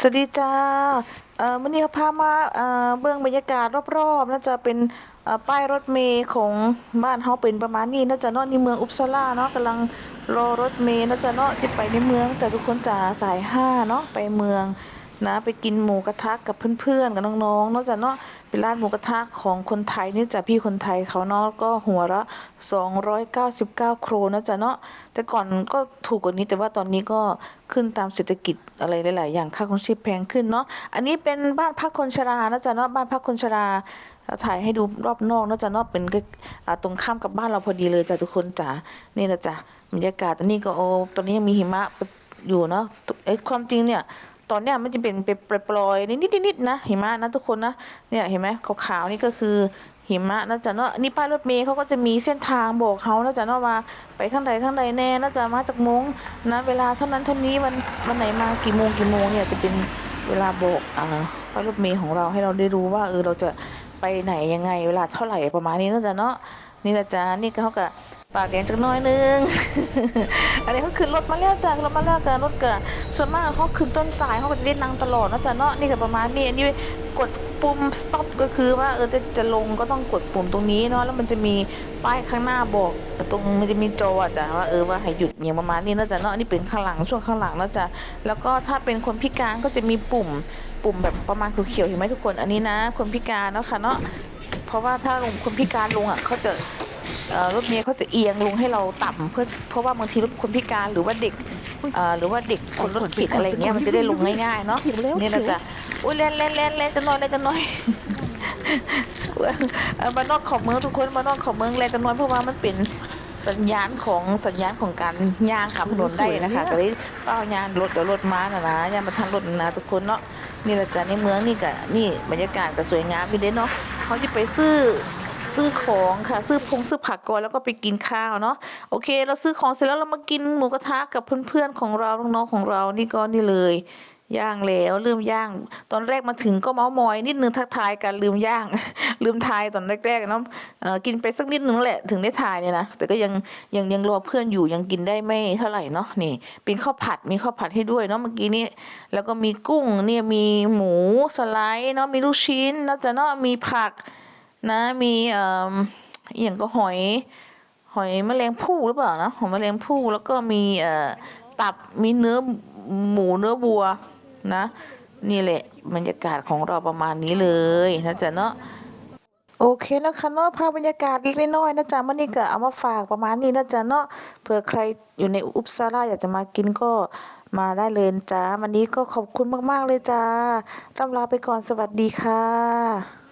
สวัสดีจ้าเอ่อมื่อนี้เขาพามาเอ่อเบื้องบรรยากาศรอบๆน่าจะเป็นป้ายรถเมล์ของบ้านเขาเป็นประมาณนี้น่าจะนาะในเมืองอุปซาลาเนาะกำลังรอรถเมล์น่าจะเนาะที่ไปในเมืองแต่ทุกคนจ๋าสายห้าเนาะไปเมือง นะไปกินหมูกระทะกับเพื่อนๆกับน้องๆนาะจ้ะเนาะเป็นร้านหมูกระทะของคนไทยนี่จ้ะพี่คนไทยเขาเนาะก็หัวละ299 โครนนะจ๊ะเนาะแต่ก่อนก็ถูกกว่านี้แต่ว่าตอนนี้ก็ขึ้นตามเศรษฐกิจอะไรหลายๆอย่างค่าของชีพแพงขึ้นเนาะอันนี้เป็นบ้านพักคนชรานะจ๊ะเนาะบ้านพักคนชราเราถ่ายให้ดูรอบนอกนะจ๊ะเนาะเป็นก็ตรงข้ามกับบ้านเราพอดีเลยจ้ะทุกคนจ๋านี่นะจ๊ะบรรยากาศตอนนี้ก็โอ้ตอนนี้ยังมีหิมะอยู่เนาะไอ้ความจริงเนี่ย ตอนเนี้ยมันจะเป็นเปรยๆนิดๆนิดๆนะหิมะนะทุกคนนะเนี่ยเห็นไหมขาวๆนี่ก็คือหิมะนะจ๊ะเนาะนี่ป้ายรถเมล์เขาก็จะมีเส้นทางบอกเขานะจ๊ะเนาะว่าไปทางใดทางใดแน่นะจ๊ะมาจากมงนะเวลาเท่านั้นเท่านี้วันวันไหนมากี่โมงกี่โมงเนี่ยจะเป็นเวลาบอกอ่าป้ายรถเมล์ของเราให้เราได้รู้ว่าเออเราจะไปไหนยังไง เวลาเท่าไหร่ประมาณนี้นะจ๊ะเนาะนี่นะจ๊ะนี่เขาก็ ปากแดงจักน้อยนึง อันนี้เขาขึ้นรถมาแล้วจ้ะรถมาแล้วกันรถเกิดส่วนมากเขาขึ้นต้นสายเขาก็จะได้นั่งตลอดนะจ๊ะเนาะนี่ก็ประมาณนี้อันนี้กดปุ่ม stop ก็คือว่าเออจะจะลงก็ต้องกดปุ่มตรงนี้เนาะแล้วมันจะมีป้ายข้างหน้าบอกตรงมันจะมีจอจ้ะว่าเออว่าให้หยุดอย่างประมาณนี้นะจ๊ะเนาะนี่เป็นข้างหลังช่วงข้างหลังนะจ๊ะแล้วก็ถ้าเป็นคนพิการก็จะมีปุ่มปุ่มแบบประมาณเขียวๆเห็นไหมทุกคนอันนี้นะ คนพิการเนาะค่ะเนาะเพราะว่าถ้าลงคนพิการลงอะเขาจะเอ่อ รถเมล์เขาจะเอียงลงให้เราต่ำเพื่อเพราะว่าบางทีรถคนพิการหรือว่าเด็กเอ่อหรือว่าเด็กคนรถเข็นอะไรอย่างเงี้ยมันจะได้ลงง่ายๆเนาะเขียวแล้วนี่นะจ๊ะอุ้ยเล่นเล่นเล่นเล่นจะน้อยเล่นจะน้อยเอ่อมานอกขอบเมืองทุกคนมานอกขอบเมืองเล่นจะน้อยเพราะว่ามันเป็นสัญญาณของสัญญาณของการย่างขับถนนได้นะคะก็เลยเป้ายานรถเดี๋ยวรถมาน่ะนะยานมาทางรถนะทุกคนเนาะนี่แหละจ้ะในเมืองนี่ก็นี่บรรยากาศก็สวยงามพี่เด้เนาะเขาจะไปซื้อ ซื้อของค่ะ ซื้อพงซื้อผักก่อนแล้วก็ไปกินข้าวเนาะโอเค เราซื้อของเสร็จแล้วเรามากินหมูกระทะกับเพื่อนๆของเราน้องๆของเรานี่ก็นี่เลยย่างแล้วลืมย่าง ตอนแรกมาถึงก็เมาส์มอยนิดนึงทักทายกันลืมย่าง ลืมทายตอนแรกๆเนาะกินไปสักนิดนึงแหละถึงได้ทายเนี่ยนะแต่ก็ยังยังยังรอเพื่อนอยู่ยังกินได้ไม่เท่าไหร่เนาะนี่เป็นข้าวผัดมีข้าวผัดให้ด้วยเนาะเมื่อกี้นี้แล้วก็มีกุ้งเนี่ยมีหมูสไลด์เนาะมีลูกชิ้นแล้วจะเนาะมีผัก นะมีเอ่ออย่างก็หอย หอยแมลงภู่หรือเปล่านะหอยแมลงภู่แล้วก็มีเอ่อตับมีเนื้อหมูเนื้อวัวนะ นี่แหละบรรยากาศของเราประมาณนี้เลยนะจ๊ะเนาะโอเคนะคะเนาะภาพบรรยากาศเล็กน้อยนะจ๊ะมันนี่ก็เอามาฝากประมาณนี้นะจ๊ะเนาะเผื่อใครอยู่ในอุปสาราอยากจะมากินก็มาได้เลยจ้าวันนี้ก็ขอบคุณมาก ๆ เลยจ้าต้องลาไปก่อนสวัสดีค่ะ